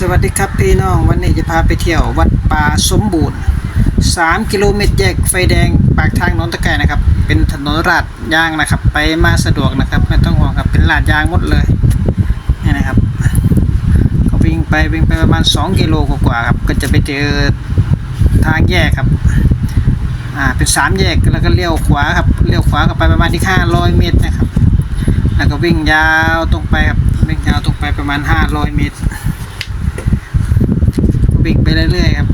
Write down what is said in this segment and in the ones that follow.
สวัสดีครับพี่น้องวันนี้จะพาไปเที่ยววัดป่าสมบูรณ์ 3 กิโลเมตรแยกไฟแดงปากทางนนตะไกนะครับ เป็นถนนลาดยางนะครับ ไปมาสะดวกนะครับ ไม่ต้องห่วงครับเป็นลาดยางหมดเลยนี่นะครับก็วิ่งไปวิ่งไปประมาณ 2 กิโลกว่าๆครับ ก็จะไปเจอทางแยกครับอ่าเป็นสามแยกแล้วก็เลี้ยวขวาครับเลี้ยวขวาก็ไปประมาณที่ 500 เมตรนะครับ แล้วก็วิ่งยาวตรงไปครับวิ่งยาวตรงไปประมาณ 500 เมตร วิ่งไปเรื่อยๆครับ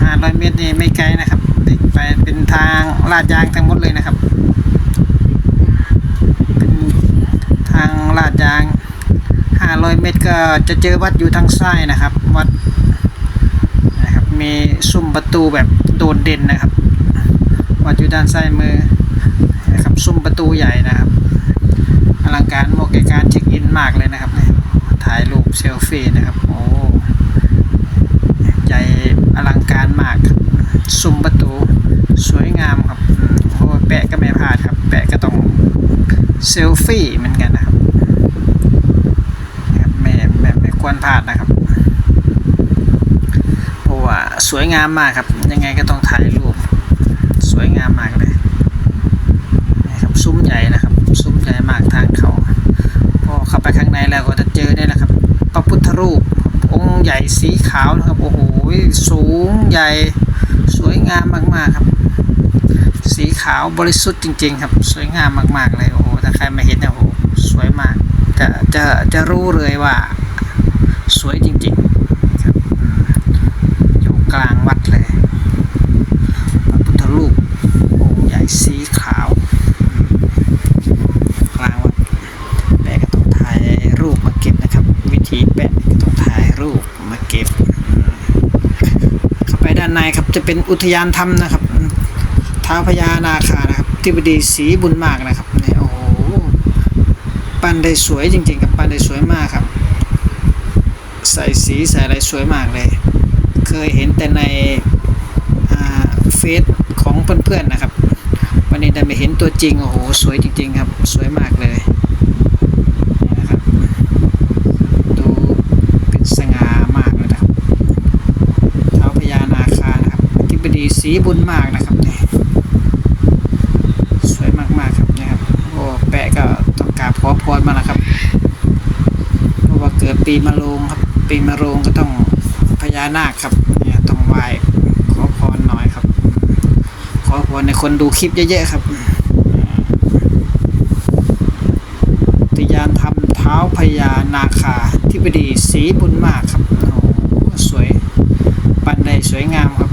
ห้าร้อยเมตรนี่ไม่ไกลนะครับวิ่งไปเป็นทางลาดยางทั้งหมดเลยนะครับ เป็นทางลาดยางห้าร้อยเมตรก็จะเจอวัดอยู่ทางซ้ายนะครับ วัดนะครับมีซุ้มประตูแบบโดดเด่นนะครับ วัดอยู่ด้านซ้ายมือนะครับซุ้มประตูใหญ่นะครับอลังการเหมาะแก่การเช็คอินมากเลยนะครับถ่ายรูปเซลฟี่นะครับโอ้ ใหญ่อลังการมากครับ ซุ้มประตูสวยงามครับโอ้แปะก็ไม่พลาดครับ แปะก็ต้องเซลฟี่เหมือนกันนะครับนะครับไม่ไม่ไม่ควรพลาดนะครับเพราะว่าสวยงามมากครับ ยังไงก็ต้องถ่ายรูป สวยงามมากเลยนะครับซุ้มใหญ่นะครับซุ้มใหญ่มากทางเขาพอเข้าไปข้างในแล้วก็จะเจอได้แหละครับพระพุทธรูปองค์ใหญ่สีขาวนะครับโอ้โหสูงใหญ่ งามมาก ๆ ครับ สีขาวบริสุทธิ์จริง ๆ ครับ สวยงามมาก ๆ เลยโอ้โหถ้าใครมาเห็นนะโอ้โหสวยมาก จะจะจะรู้เลยว่า สวยจริง ๆ ครับ อยู่กลางวัดเลยพระพุทธรูป องค์ใหญ่สีขาวอืมกลางวัด แปะก็ต้องถ่ายรูปมาเก็บนะครับ วิธีแปะก็ต้องถ่ายรูปมาเก็บอืมเข้าไปด้าน ในครับจะเป็นอุทยานธรรมนะครับท้าพญานาคานะครับที่บดีศรีบุญมากนะครับเนี่ยโอ้โหปั้นได้สวยจริงๆครับปั้นได้สวยมากครับ ใส่สีใส่อะไรสวยมากเลย เคยเห็นแต่ในเฟซของเพื่อนๆนะครับ วันนี้ได้มาเห็นตัวจริงโอ้โหสวยจริงๆครับ สวยมากเลย นี่นะครับดูเป็นสง่ามากเลยนะครับเท้าพญานาคานะครับที่บดี สีบุญมากนะครับเนี่ยสวยมากๆครับนะครับโอ้แปะก็ต้องกราบขอพรมาแล้วครับเพราะว่าเกิดปีมะโรงครับ ปีมะโรงก็ต้องพญานาคครับเนี่ยต้องไหว้ขอพรหน่อยครับ ขอพรในคนดูคลิปเยอะๆครับอุยานธรรมเท้าพญานาคาที่บดีสีบุญมากครับโอ้โหสวยปันใดสวยงามครับ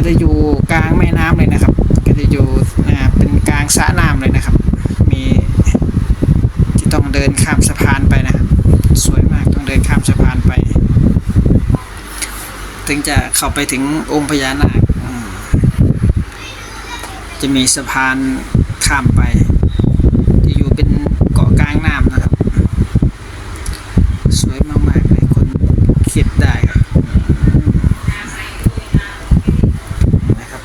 ก็จะอยู่กลางแม่น้ำเลยนะครับ ก็จะอยู่เป็นกลางสระน้ำเลยนะครับ มีที่ต้องเดินข้ามสะพานไปนะครับสวยมากต้องเดินข้ามสะพานไป ถึงจะเข้าไปถึงองค์พญานาคจะมีสะพานข้ามไปจะอยู่เป็นเกาะกลางน้ำนะครับ สวยมากๆเลยคนคิดได้ครับนะครับ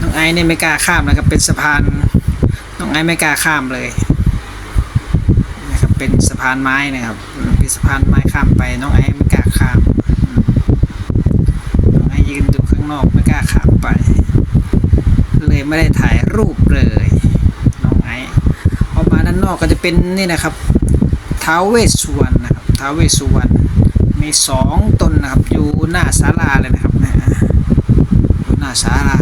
น้ องไอ้เนี่ยไม่กล้าข้ามนะครับ เป็นสะพานน้องไอ้ไม่กล้าข้ามเลยนะครับเป็นสะพานไม้นะครับเป็นสะพานไม้ข้ามไปน้องไอ้ไม่กล้าข้ามน้องไอ้ยืนดูข้างนอกไม่กล้าข้ามไป เลยไม่ได้ถ่ายรูปเลยน้องไอ้ออกมาด้านนอกก็จะเป็นนี่นะครับท้าวเวสสุวรรณนะครับท้าวเวสสุวรรณมีสองตนนะครับอยู่หน้าศาลาเลยนะครับนะอยู่หน้าศาลา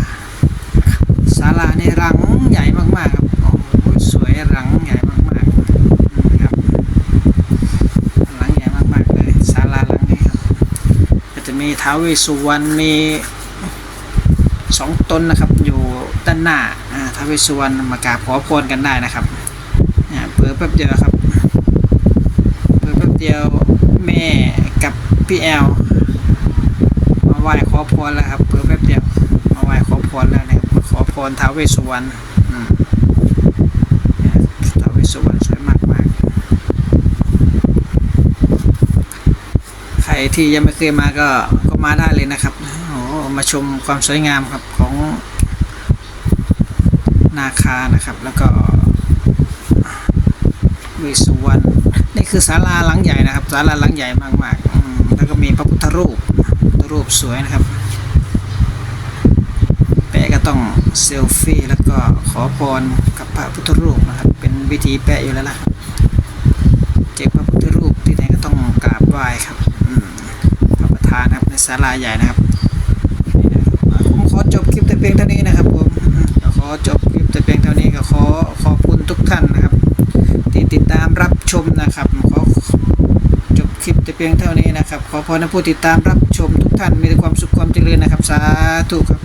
ศาลาในรังใหญ่มากๆครับโอ้สวยรังใหญ่มากๆนะครับรังใหญ่มากๆเลยศาลาหลังนี้ครับก็จะมีท้าวเวสุวรรณมีสองตนนะครับอยู่ด้านหน้าท้าวเวสุวรรณมากราบขอพรกันได้นะครับเนี่ยเปิดแป๊บเดียวครับเปิดแป๊บเดียวแม่กับพี่แอลมาไหว้ขอพรแล้วครับเปิดแป๊บเดียวมาไหว้ขอพรแล้ว พรท้าวเวสสุวรรณท้าวเวสสุวรรณสวยมากมากใครที่ยังไม่เคยมาก็ก็มาได้เลยนะครับโอ้มาชมความสวยงามครับของนาคานะครับ แล้วก็เวสสุวรรณนี่คือศาลาหลังใหญ่นะครับศาลาหลังใหญ่มากๆแล้วก็มีพระพุทธรูปรูปสวยนะครับ แปะก็ต้อง เซลฟี่แล้วก็ขอพรกับพระพุทธรูปนะครับ เป็นวิธีแปะอยู่แล้วล่ะเจอพระพุทธรูปที่ไหนก็ต้องกราบไหว้ครับพระประธานนะครับในศาลาใหญ่นะครับผมขอจบคลิปแต่เพียงเท่านี้นะครับผมขอจบคลิปแต่เพียงเท่านี้ก็ขอขอบคุณทุกท่านนะครับที่ติดตามรับชมนะครับขอจบคลิปแต่เพียงเท่านี้นะครับ ขอพรให้ผู้ติดตามรับชมทุกท่านมีแต่ความสุขความเจริญนะครับ สาธุครับ